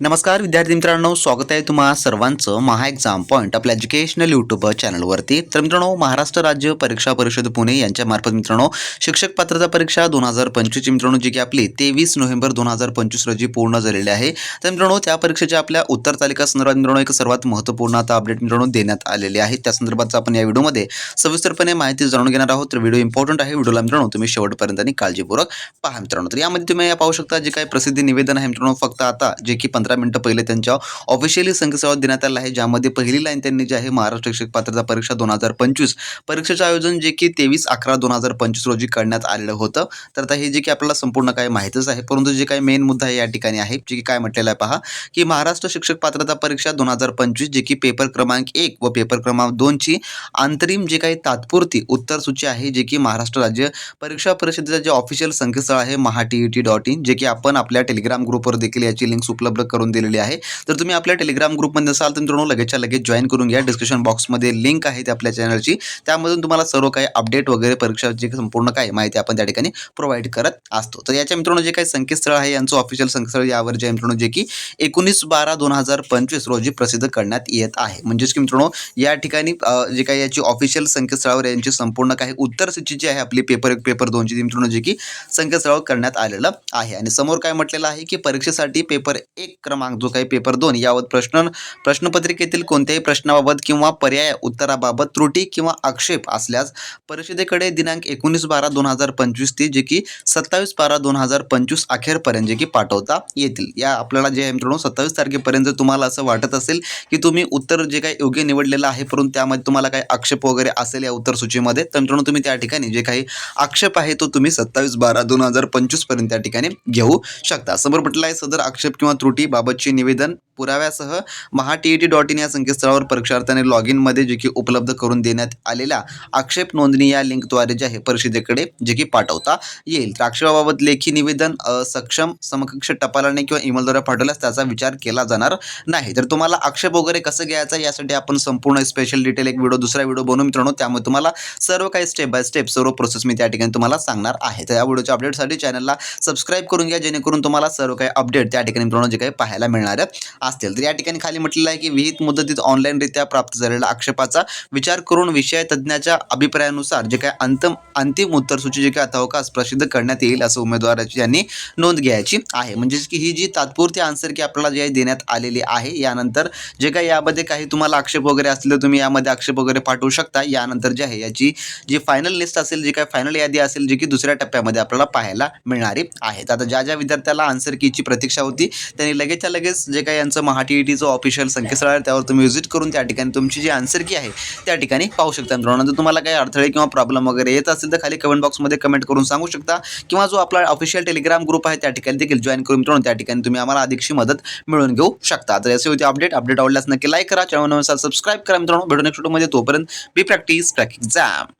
नमस्कार विद्यार्थी मित्रांनो स्वागत आहे तुम्हा सर्वांचं महा एक्झाम पॉईंट आपल्या एज्युकेशनल यूट्यूब चॅनलवरती तर मित्रांनो महाराष्ट्र राज्य परीक्षा परिषद पुणे यांच्या मार्फत मित्रांनो शिक्षक पात्रता परीक्षा दोन हजार पंचवीसची मित्रांनो जी की आपली तेवीस नोव्हेंबर दोन हजार पंचवीस रोजी पूर्ण झालेली आहे. तर मित्रांनो त्या परीक्षेच्या आपल्या उत्तर तालिका संदर्भात मित्रांनो एक सर्वात महत्त्वपूर्ण आता अपडेट मित्रांनो देण्यात आलेली आहे. त्या संदर्भात आपण या व्हिडिओमध्ये सविस्तरपणे माहिती जाणून घेणार आहोत. तर व्हिडिओ इम्पॉर्टंट आहे. व्हिडिओला मित्रांनो तुम्ही शेवटपर्यंत आणि काळजीपूर्वक पहा मित्रांनो. तर यामध्ये तुम्ही पाहू शकता जे काही प्रसिद्धी निवेदन आहे मित्रांनो फक्त आता जे की पंधरा मिनिटं पहिले त्यांच्या ऑफिशियली संकेतस्थळावर देण्यात आलं आहे ज्यामध्ये पहिली लाईन त्यांनी जे आहे महाराष्ट्र शिक्षक पात्रता परीक्षा दोन हजार पंचवीस परीक्षेचं आयोजन जे की तेवीस अकरा दोन हजार पंचवीस रोजी करण्यात आलेलं होतं. तर आता हे जे की आपल्याला संपूर्ण काही माहितीच आहे परंतु जे काही मेन मुद्दा आहे या ठिकाणी आहे जे की काय म्हटलेलं आहे पहा की महाराष्ट्र शिक्षक पात्रता परीक्षा दोन हजार पंचवीस जे की पेपर क्रमांक एक व पेपर क्रमांक दोनची अंतरिम जे काही तात्पुरती उत्तर सूची आहे जे की महाराष्ट्र राज्य परीक्षा परिषदेचं जे ऑफिशियल संकेतस्थळ आहे Maha T E T dot in जे की आपण आपल्या टेलिग्राम ग्रुपवर देखील याची लिंक्स उपलब्ध करून दिलेली आहे. तर तुम्ही आपल्या टेलिग्राम ग्रुपमध्ये असाल तर मित्रांनो लगेचच्या लगेच जॉईन करून घ्या. डिस्क्रिप्शन बॉक्समध्ये लिंक आहे ते आपल्या चॅनलची त्यामधून तुम्हाला सर्व काही अपडेट वगैरे परीक्षाची संपूर्ण काय माहिती आपण त्या ठिकाणी प्रोव्हाइड करत असतो. तर याच्या मित्रांनो जे काही संकेतस्थळ आहे यांचं ऑफिशियल संकेतस्थळ यावर जे मित्रांनो जे की एकोणीस बारा दोन हजार पंचवीस रोजी प्रसिद्ध करण्यात येत आहे. म्हणजेच की मित्रांनो या ठिकाणी जे काही याची ऑफिशियल संकेतस्थळावर यांची संपूर्ण काही उत्तर सूची जी आहे आपली पेपर एक पेपर दोनची मित्रांनो जे की संकेतस्थळावर करण्यात आलेलं आहे. आणि समोर काय म्हटलेलं आहे की परीक्षेसाठी पेपर एक क्रमांक जो काही पेपर दोन यावर प्रश्न प्रश्नपत्रिकेतील कोणत्याही प्रश्नाबाबत किंवा पर्याय उत्तराबाबत त्रुटी किंवा आक्षेप असल्यास परिषदेकडे दिनांक एकोणीस बारा दोन हजार पंचवीस ते जे की सत्तावीस बारा दोन हजार पंचवीस अखेरपर्यंत जे की पाठवता येतील. या आपल्याला जे आहे मित्रांनो सत्तावीस तारखेपर्यंत जर तुम्हाला असं वाटत असेल की तुम्ही उत्तर जे काही योग्य निवडलेलं आहे परंतु त्यामध्ये तुम्हाला काही आक्षेप वगैरे असेल या उत्तर सूचीमध्ये तर मित्रांनो तुम्ही त्या ठिकाणी जे काही आक्षेप आहे तो तुम्ही सत्तावीस बारा दोन हजार पंचवीसपर्यंत त्या ठिकाणी घेऊ शकता. समोर म्हटलं आहे सदर आक्षेप किंवा त्रुटी बाबतचे निवेदन पुराव्यासह Maha T E T dot in या संकेतस्थळावर परीक्षार्थ्याने लॉग इनमध्ये जे की उपलब्ध करून देण्यात आलेल्या आक्षेप नोंदणी या लिंकद्वारे जे आहे परिषदेकडे जे की पाठवता येईल. तर आक्षेपाबाबत लेखी निवेदन सक्षम समकक्ष टपालाने किंवा ईमेलद्वारे पाठवल्यास त्याचा विचार केला जाणार नाही. तर तुम्हाला आक्षेप वगैरे कसं घ्यायचा यासाठी आपण संपूर्ण स्पेशल डिटेल एक व्हिडिओ दुसरा व्हिडिओ बनवून मित्रांनो. त्यामुळे तुम्हाला सर्व काही स्टेप बाय स्टेप सर्व प्रोसेस मी त्या ठिकाणी तुम्हाला सांगणार आहे. तर या व्हिडिओच्या अपडेटसाठी चॅनलला सबस्क्राईब करून घ्या जेणेकरून तुम्हाला सर्व काही अपडेट त्या ठिकाणी मित्रांनो जे काही पाहायला मिळणार असतील. तर या ठिकाणी खाली म्हटलेलं आहे की विहित मुदतीत ऑनलाईनरित्या प्राप्त झालेल्या आक्षेपाचा विचार करून विषय तज्ज्ञाच्या अभिप्रायानुसार जे काय अंतिम अंतिम उत्तरसूची जे काही अथावकाश प्रसिद्ध करण्यात येईल असं उमेदवाराची यांनी नोंद घ्यायची आहे. म्हणजेच की ही जी तात्पुरती आन्सर की आपल्याला जे आहे देण्यात आलेली आहे. यानंतर जे काही यामध्ये काही तुम्हाला आक्षेप वगैरे असले तर तुम्ही यामध्ये आक्षेप वगैरे पाठवू शकता. यानंतर जे आहे याची जी फायनल लिस्ट असेल जी काय फायनल यादी असेल जी की दुसऱ्या टप्प्यामध्ये आपल्याला पाहायला मिळणारी आहे. आता ज्या ज्या विद्यार्थ्याला आन्सर कीची प्रतीक्षा होती त्यांनी लगेचच्या लगेच जे काही यांचं महा टी ई टीचं ऑफिशियल संकेतस्थळ आहे त्यावर तुम्ही व्हिजिट करून त्या ठिकाणी तुमची जी आन्सर की आहे त्या ठिकाणी पाहू शकता मित्रांनो. जर तुम्हाला काही अडथळे किंवा प्रॉब्लेम वगैरे येत असेल तर खाली कमेंट बॉक्समध्ये कमेंट करून सांगू शकता. किंवा जो आपला ऑफिशियल टेलिग्राम ग्रुप आहे त्या ठिकाणी देखील जॉईन करून मित्रांनो त्या ठिकाणी तुम्ही आम्हाला अधिकची मदत मिळवून घेऊ शकता. तर असे होते अपडेट अपडेट आवडल्यास नक्की लाईक करा. चॅनल सबस्क्राईब करा मित्रांनो. भेटून एक व्हिडिओमध्ये तोपर्यंत बी प्रॅक्टिस क्रॅक एक्झाम